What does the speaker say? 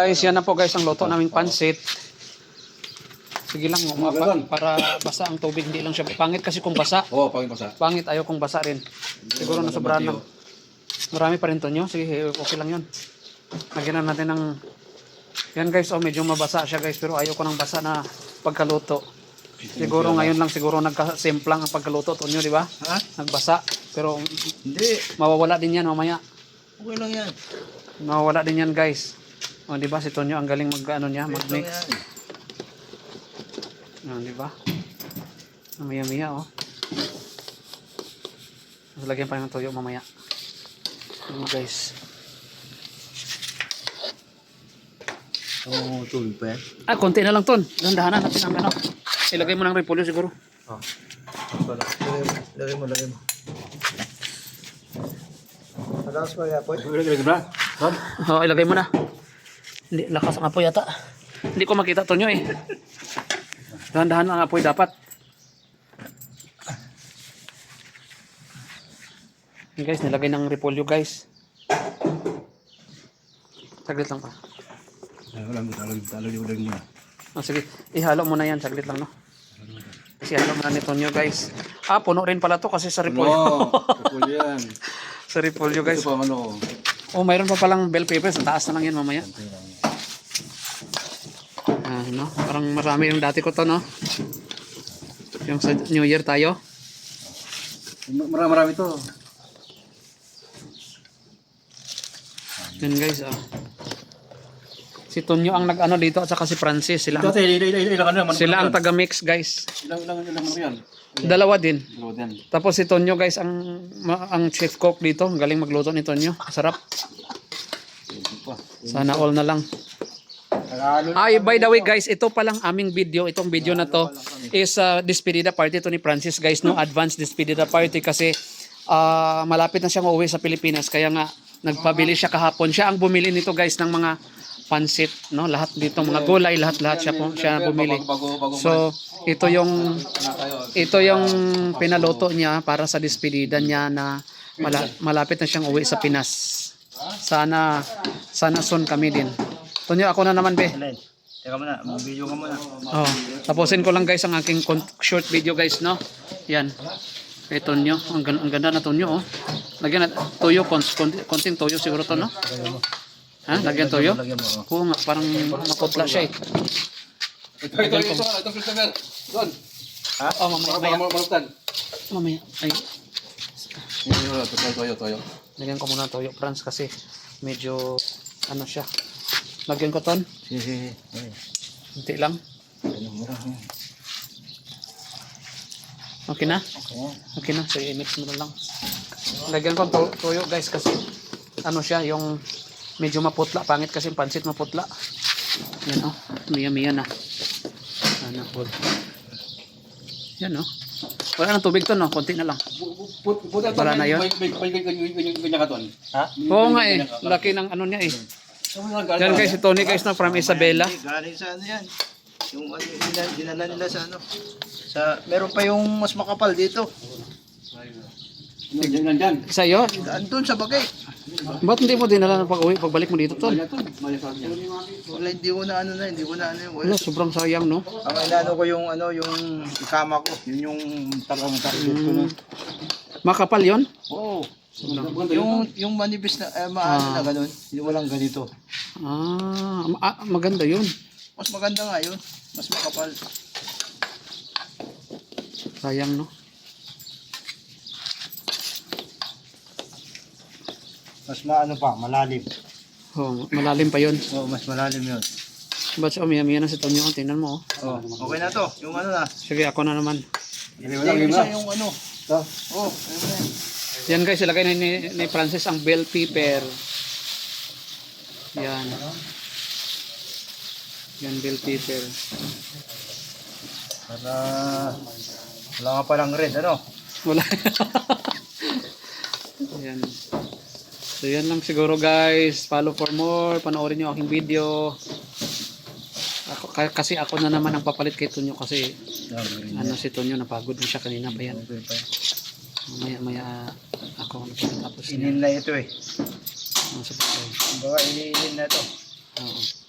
Guys, yan na po guys ang luto naming pansit. Sige lang, mga pa- para basa ang tubig, hindi lang siya. Pangit kasi kung basa. Oo, oh, pangin pa sa. Pangit, ayaw kung basa rin. Siguro na sobrahan lang. Marami pa rin to nyo. Sige, okay lang yun. Lagyan na natin ng... Yan guys, oh, medyo mabasa siya guys. Pero ayaw ko ng basa na pagkaluto. Siguro ngayon lang siguro nagkasimplang ang pagkaluto to nyo, di ba? Ha? Nagbasa. Pero Hindi. mawawala din yan mamaya. Okay lang yan. Mawawala din yan guys. O, di ba si Tonyo ang galing mag ano niya, mag-mix. yan. Ah, di ba? Mamaya maya oh. Tapos lagyan pa ng toyo mamaya. Ano guys. Oo, tubig pa. Ah, konti na lang ton. Dandahanan natin ang ano. Ilagay mo ng repolyo siguro. Oh. Lagay mo, lagay mo, mo. Malakas pa yan, boy. Oo, ilagay mo na. Hindi, lakas ang apoy yata. Hindi ko makita Tonyo eh. Dahan-dahan ang apoy dapat. Yan guys, nilagay ng repolyo guys. Saglit lang pa. Wala mo, talo, talo, talo, muna. Oh, sige, ihalo mo na yan. Saglit lang, no? Kasi halo mo na ni Tonyo, guys. Ah, puno rin pala to kasi sa repolyo. Oo, kapul yan. sa repolyo, guys. Ito pa, ano, Oh, mayroon pa palang bell pepper. Sa taas na lang yan mamaya. Ah, no? Parang marami yung dati ko to, no? Yung sa New Year tayo. marami, marami to. Yan, guys, ah. Si Tonyo ang nag-ano dito at saka si Francis. Sila, ilan, sila ang taga-mix, guys. Ilang, ilang, ilang, ano yan? Dalawa din. Dalawa yan. Tapos si Tonyo guys ang ma- ang chef cook dito, Ang galing magluto ni Tonyo. Sarap. Sana all na lang. Ay, by the way guys, ito pa lang aming video. Itong video na to is uh, despedida party to ni Francis guys, no advance despedida party kasi ah, malapit na siyang uuwi sa Pilipinas kaya nga nagpabili siya kahapon. Siya ang bumili nito guys ng mga pansit, no? Lahat dito mga gulay, lahat-lahat siya po, siya bumili. So, ito yung ito yung pinaluto niya para sa despedida niya na mala- malapit na siyang uwi sa Pinas. Sana sana soon kami din. Tunyo ako na naman be. Teka muna, mag-video ka muna. Oh, tapusin ko lang guys ang aking short video guys no. Yan. Kay Tonyo, ang, gan- ang ganda na Tonyo oh. Lagyan na toyo, kon- konti- konting toyo siguro to no. Ha? Lagyan toyo? Oo nga, parang maputla siya eh. Ito, ito, ito, ito, ito, Christopher. Doon. Oh, mamaya, mamaya. mamaya. Ay, Ito, ito, ito, toyo, toyo. Lagyan ko muna toyo Franz kasi medyo ano siya. Lagyan ko ton. Sige, sige. Hindi lang. ano. Okay na? Okay. Okay na. So i-mix mo na lang. Lagyan ko ng to- toyo guys kasi ano siya yung medyo maputla. Pangit kasi yung pansit maputla. Yan oh. Miya miya na. Ano po. Yan oh. Wala nang tubig to no. Konti na lang. Wala na yun? May, may, ka doon. Ha? Oo nga eh. Laki ng ano niya eh. Yan guys si Tony guys na from Isabela. Galing sa ano yan. Yung ano, dinala, nila sa ano. Sa, meron pa yung mas makapal dito. Nandyan, nandyan. Sa'yo? Andun sa bagay. Ba't hindi mo dinala ng pag-uwi? Pagbalik mo dito tol? Sa. Wala, hindi ko na ano na, hindi ko na ano Wala, sobrang sayang no. Ang inano ko yung ano, yung ikama ko. Yun yung talagang target ko na. Makapal yon? Oo. Maganda yun. Yung, yung manibis na, eh, maano na ganun. Yung walang ganito. Ah, ma- ah, maganda yun. Mas maganda nga yun. Mas makapal. Sayang no. Mas maano pa, malalim. Oh, malalim pa yun. Oo, mas malalim yun. Ba't siya umiya na si Tonyo? Tingnan mo. Oh. Oh, okay na to. Yung ano na. Sige, ako na naman. Yung isa yung ano. Ito. Oh, ayun na yan. Yan guys, ilagay na ni, ni Francis ang bell pepper. Yan. Yan, bell pepper. Para, wala nga palang red, ano? Wala. yan. So yan lang siguro guys. Follow for more. Panoorin nyo aking video. Ako, ka- kasi ako na naman ang papalit kay Tonyo kasi ano si Tonyo napagod na siya kanina pa yan. Maya maya ako tapos niya. Na ito eh. Ano sa bagay. Baga, inin na ito. Oo.